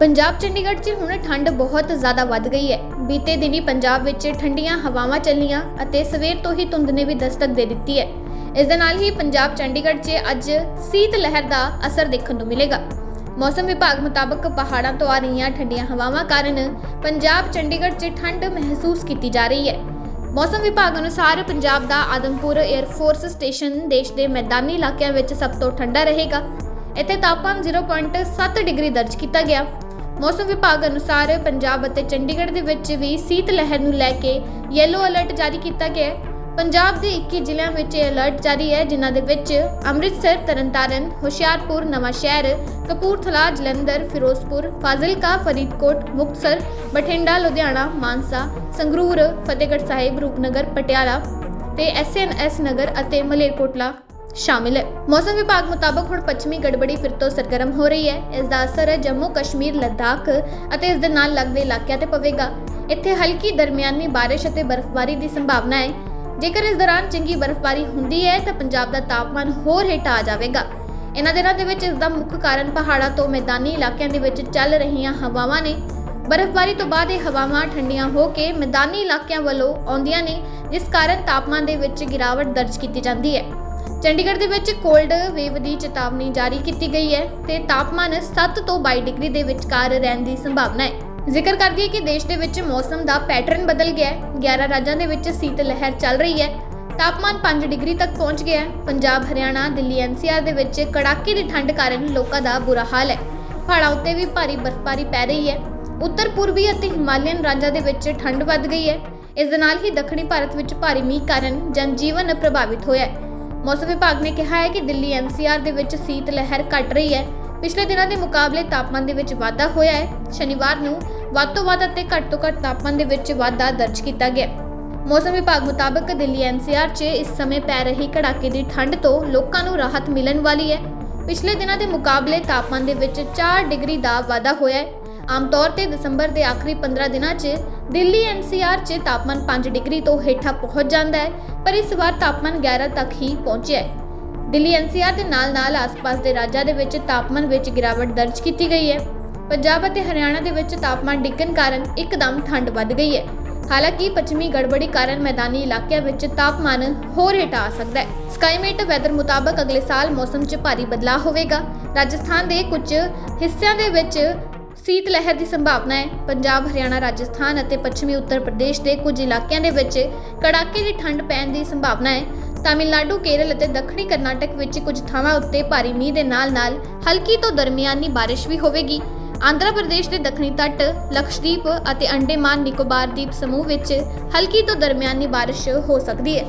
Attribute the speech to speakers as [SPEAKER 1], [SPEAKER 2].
[SPEAKER 1] ਪੰਜਾਬ ਚੰਡੀਗੜ੍ਹ 'ਚ ਹੁਣ ਠੰਡ ਬਹੁਤ ਜ਼ਿਆਦਾ ਵੱਧ ਗਈ ਹੈ। ਬੀਤੇ ਦਿਨੀ ਪੰਜਾਬ ਵਿੱਚ ਠੰਡੀਆਂ ਹਵਾਵਾਂ ਚੱਲੀਆਂ ਅਤੇ ਸਵੇਰ ਤੋਂ ਹੀ ਧੁੰਦ ਨੇ ਵੀ ਦਸਤਕ ਦੇ ਦਿੱਤੀ ਹੈ। ਇਸ ਦੇ ਨਾਲ ਹੀ ਪੰਜਾਬ ਚੰਡੀਗੜ੍ਹ 'ਚ ਅੱਜ ਸੀਤ ਲਹਿਰ ਦਾ ਅਸਰ ਦੇਖਣ ਨੂੰ ਮਿਲੇਗਾ। ਮੌਸਮ ਵਿਭਾਗ ਮੁਤਾਬਕ ਪਹਾੜਾਂ ਤੋਂ ਆ ਰਹੀਆਂ ਠੰਡੀਆਂ ਹਵਾਵਾਂ ਕਾਰਨ ਪੰਜਾਬ ਚੰਡੀਗੜ੍ਹ 'ਚ ਠੰਡ ਮਹਿਸੂਸ ਕੀਤੀ ਜਾ ਰਹੀ ਹੈ। ਮੌਸਮ ਵਿਭਾਗ ਅਨੁਸਾਰ ਪੰਜਾਬ ਦਾ ਆਦਮਪੁਰ 에ਅਰ ਫੋਰਸ ਸਟੇਸ਼ਨ ਦੇਸ਼ ਦੇ ਮੈਦਾਨੀ ਇਲਾਕਿਆਂ ਵਿੱਚ ਸਭ ਤੋਂ ਠੰਡਾ ਰਹੇਗਾ। ਇੱਥੇ ਤਾਪਮਾਨ 0.7 ਡਿਗਰੀ ਦਰਜ ਕੀਤਾ ਗਿਆ। ਮੌਸਮ ਵਿਭਾਗ ਅਨੁਸਾਰ ਪੰਜਾਬ ਅਤੇ ਚੰਡੀਗੜ੍ਹ ਦੇ ਵਿੱਚ ਵੀ ਸੀਤ ਲਹਿਰ ਨੂੰ ਲੈ ਕੇ ਯੈਲੋ ਅਲਰਟ ਜਾਰੀ ਕੀਤਾ ਗਿਆ ਹੈ। ਪੰਜਾਬ ਦੇ 21 ਜ਼ਿਲ੍ਹਿਆਂ ਵਿੱਚ ਇਹ ਅਲਰਟ ਜਾਰੀ ਹੈ, ਜਿਨ੍ਹਾਂ ਦੇ ਵਿੱਚ ਅੰਮ੍ਰਿਤਸਰ, ਤਰਨਤਾਰਨ, ਹੁਸ਼ਿਆਰਪੁਰ, ਨਵਾਂਸ਼ਹਿਰ, ਕਪੂਰਥਲਾ, ਜਲੰਧਰ, ਫਿਰੋਜ਼ਪੁਰ, ਫਾਜ਼ਿਲਕਾ, ਫਰੀਦਕੋਟ, ਮੁਕਤਸਰ, ਬਠਿੰਡਾ, ਲੁਧਿਆਣਾ, ਮਾਨਸਾ, ਸੰਗਰੂਰ, ਫਤਿਹਗੜ੍ਹ ਸਾਹਿਬ, ਰੂਪਨਗਰ, ਪਟਿਆਲਾ ਤੇ ਐਸਐਨਐਸ ਨਗਰ ਅਤੇ ਮਲੇਰਕੋਟਲਾ। ਸ਼ਾਮਿਲ ਹੈ। ਮੌਸਮ ਵਿਭਾਗ ਮੁਤਾਬਕ ਹੁਣ ਪੱਛਮੀ ਗੜਬੜੀ ਫਿਰ ਤੋਂ ਸਰਗਰਮ ਹੋ ਰਹੀ ਹੈ। ਇਸ ਦਾ ਅਸਰ ਜੰਮੂ ਕਸ਼ਮੀਰ, ਲੱਦਾਖ ਅਤੇ ਇਸ ਦੇ ਨਾਲ ਲੱਗਦੇ ਇਲਾਕਿਆਂ ਤੇ ਪਵੇਗਾ। ਇੱਥੇ ਹਲਕੀ ਦਰਮਿਆਨੀ ਬਾਰਿਸ਼ ਅਤੇ ਬਰਫ਼ਬਾਰੀ ਦੀ ਸੰਭਾਵਨਾ ਹੈ। ਜੇਕਰ ਇਸ ਦੌਰਾਨ ਚੰਗੀ ਬਰਫ਼ਬਾਰੀ ਹੁੰਦੀ ਹੈ, ਤਾਂ ਪੰਜਾਬ ਦਾ ਤਾਪਮਾਨ ਹੋਰ ਹੇਠ ਆ ਜਾਵੇਗਾ। ਇਹਨਾਂ ਦਿਨਾਂ ਦੇ ਵਿੱਚ ਇਸ ਦਾ ਮੁੱਖ ਕਾਰਨ ਪਹਾੜਾਂ ਤੋਂ ਮੈਦਾਨੀ ਇਲਾਕਿਆਂ ਦੇ ਵਿੱਚ ਚੱਲ ਰਹੀਆਂ ਹਵਾਵਾਂ ਨੇ। ਬਰਫ਼ਬਾਰੀ ਤੋਂ ਬਾਅਦ ਇਹ ਹਵਾਵਾਂ ਠੰਡੀਆਂ ਹੋ ਕੇ ਮੈਦਾਨੀ ਇਲਾਕਿਆਂ ਵੱਲੋਂ ਆਉਂਦੀਆਂ ਨੇ, ਜਿਸ ਕਾਰਨ ਤਾਪਮਾਨ ਦੇ ਵਿੱਚ ਗਿਰਾਵਟ ਦਰਜ ਕੀਤੀ ਜਾਂਦੀ ਹੈ। ਚੰਡੀਗੜ੍ਹ ਦੇ ਵਿੱਚ ਕੋਲਡ ਵੇਵ ਦੀ ਚੇਤਾਵਨੀ ਜਾਰੀ ਕੀਤੀ ਗਈ ਹੈ ਤੇ ਤਾਪਮਾਨ 7 ਤੋਂ 22 ਡਿਗਰੀ ਦੇ ਵਿਚਕਾਰ ਰਹਿਣ ਦੀ ਸੰਭਾਵਨਾ ਹੈ। ਜ਼ਿਕਰ ਕਰਦੀ ਹੈ ਕਿ ਦੇਸ਼ ਦੇ ਵਿੱਚ ਮੌਸਮ ਦਾ ਪੈਟਰਨ ਬਦਲ ਗਿਆ ਹੈ। 11 ਰਾਜਾਂ ਦੇ ਵਿੱਚ ਸੀਤ ਲਹਿਰ ਚੱਲ ਰਹੀ ਹੈ। ਤਾਪਮਾਨ 5 ਡਿਗਰੀ ਤੱਕ ਪਹੁੰਚ ਗਿਆ ਹੈ। ਪੰਜਾਬ, ਹਰਿਆਣਾ, ਦਿੱਲੀ ਐਨਸੀਆਰ ਦੇ ਵਿੱਚ ਕੜਾਕੇ ਦੀ ਠੰਡ ਕਾਰਨ ਲੋਕਾਂ ਦਾ ਬੁਰਾ ਹਾਲ ਹੈ। ਪਹਾੜਾਂ ਉੱਤੇ ਵੀ ਭਾਰੀ ਬਰਫ਼ਬਾਰੀ ਪੈ ਰਹੀ ਹੈ। ਉੱਤਰ ਪੂਰਬੀ ਅਤੇ ਹਿਮਾਲਯਨ ਰਾਜਾਂ ਦੇ ਵਿੱਚ ਠੰਡ ਵੱਧ ਗਈ ਹੈ। ਇਸ ਦੇ ਨਾਲ ਹੀ ਦੱਖਣੀ ਭਾਰਤ ਵਿੱਚ ਭਾਰੀ ਮੀਂਹ ਕਾਰਨ ਜਨਜੀਵਨ ਪ੍ਰਭਾਵਿਤ ਹੋਇਆ ਹੈ। ਮੌਸਮ ਵਿਭਾਗ ਨੇ ਕਿਹਾ ਹੈ ਕਿ ਦਿੱਲੀ ਐਨਸੀਆਰ ਦੇ ਵਿੱਚ ਸੀਤ ਲਹਿਰ ਘਟ ਰਹੀ ਹੈ। ਪਿਛਲੇ ਦਿਨਾਂ ਦੇ ਮੁਕਾਬਲੇ ਤਾਪਮਾਨ ਦੇ ਵਿੱਚ ਵਾਧਾ ਹੋਇਆ ਹੈ। ਸ਼ਨੀਵਾਰ ਨੂੰ ਵੱਧ ਤੋਂ ਵੱਧ ਅਤੇ ਘੱਟ ਤੋਂ ਘੱਟ ਤਾਪਮਾਨ ਦੇ ਵਿੱਚ ਵਾਧਾ ਦਰਜ ਕੀਤਾ ਗਿਆ ਮੌਸਮ ਵਿਭਾਗ ਮੁਤਾਬਕ ਦਿੱਲੀ ਐਨਸੀਆਰ 'ਚ ਇਸ ਸਮੇਂ ਪੈ ਰਹੀ ਕੜਾਕੇ ਦੀ ਠੰਡ ਤੋਂ ਲੋਕਾਂ ਨੂੰ ਰਾਹਤ ਮਿਲਣ ਵਾਲੀ ਹੈ। ਪਿਛਲੇ ਦਿਨਾਂ ਦੇ ਮੁਕਾਬਲੇ ਤਾਪਮਾਨ ਦੇ ਵਿੱਚ 4 ਡਿਗਰੀ ਦਾ ਵਾਧਾ ਹੋਇਆ ਹੈ। ਆਮ ਤੌਰ ਤੇ ਦਸੰਬਰ ਦੇ ਆਖਰੀ 15 ਦਿਨਾਂ 'ਚ ਦਿੱਲੀ ਐਨਸੀਆਰ 'ਚ ਤਾਪਮਾਨ 5 ਡਿਗਰੀ ਤੋਂ ਹੇਠਾਂ ਪਹੁੰਚ ਜਾਂਦਾ ਹੈ, ਪਰ ਇਸ ਵਾਰ ਤਾਪਮਾਨ 11 ਤੱਕ ਹੀ ਪਹੁੰਚਿਆ ਹੈ। ਦਿੱਲੀ ਐਨਸੀਆਰ ਦੇ ਨਾਲ-ਨਾਲ ਆਸ-ਪਾਸ ਦੇ ਰਾਜਾਂ ਦੇ ਵਿੱਚ ਤਾਪਮਾਨ ਵਿੱਚ ਗਿਰਾਵਟ ਦਰਜ ਕੀਤੀ ਗਈ ਹੈ। ਪੰਜਾਬ ਅਤੇ ਹਰਿਆਣਾ ਦੇ ਵਿੱਚ ਤਾਪਮਾਨ ਡਿੱਗਣ ਕਾਰਨ ਇੱਕਦਮ ਠੰਡ ਵੱਧ ਗਈ ਹੈ। ਹਾਲਾਂਕਿ ਪੱਛਮੀ ਗੜਬੜੀ ਕਾਰਨ ਮੈਦਾਨੀ ਇਲਾਕਿਆਂ ਵਿੱਚ ਤਾਪਮਾਨ ਹੋਰ ਹੇਠਾਂ ਆ ਸਕਦਾ ਹੈ। ਸਕਾਈਮੇਟ ਵੈਦਰ ਮੁਤਾਬਕ ਅਗਲੇ ਸਾਲ ਮੌਸਮ 'ਚ ਭਾਰੀ ਬਦਲਾਅ ਹੋਵੇਗਾ। ਰਾਜਸਥਾਨ ਦੇ ਕੁਝ ਹਿੱਸਿਆਂ ਦੇ ਵਿੱਚ ਸੀਤ ਲਹਿਰ ਦੀ ਸੰਭਾਵਨਾ ਹੈ। ਪੰਜਾਬ, ਹਰਿਆਣਾ, ਰਾਜਸਥਾਨ ਅਤੇ ਪੱਛਮੀ ਉੱਤਰ ਪ੍ਰਦੇਸ਼ ਦੇ ਕੁਝ ਇਲਾਕਿਆਂ ਦੇ ਵਿੱਚ ਕੜਾਕੇ ਦੀ ਠੰਡ ਪੈਣ ਦੀ ਸੰਭਾਵਨਾ ਹੈ। ਤਾਮਿਲਨਾਡੂ, ਕੇਰਲ ਅਤੇ ਦੱਖਣੀ ਕਰਨਾਟਕ ਵਿੱਚ ਕੁਝ ਥਾਵਾਂ ਉੱਤੇ ਭਾਰੀ ਮੀਂਹ ਦੇ ਨਾਲ-ਨਾਲ ਹਲਕੀ ਤੋਂ ਦਰਮਿਆਨੀ ਬਾਰਿਸ਼ ਵੀ ਹੋਵੇਗੀ। ਆਂਧਰਾ ਪ੍ਰਦੇਸ਼ ਦੇ ਦੱਖਣੀ ਤੱਟ, ਲਕਸ਼ਦੀਪ ਅਤੇ ਅੰਡੇਮਾਨ ਨਿਕੋਬਾਰ ਦੀਪ ਸਮੂਹ ਵਿੱਚ ਹਲਕੀ ਤੋਂ ਦਰਮਿਆਨੀ ਬਾਰਿਸ਼ ਹੋ ਸਕਦੀ ਹੈ।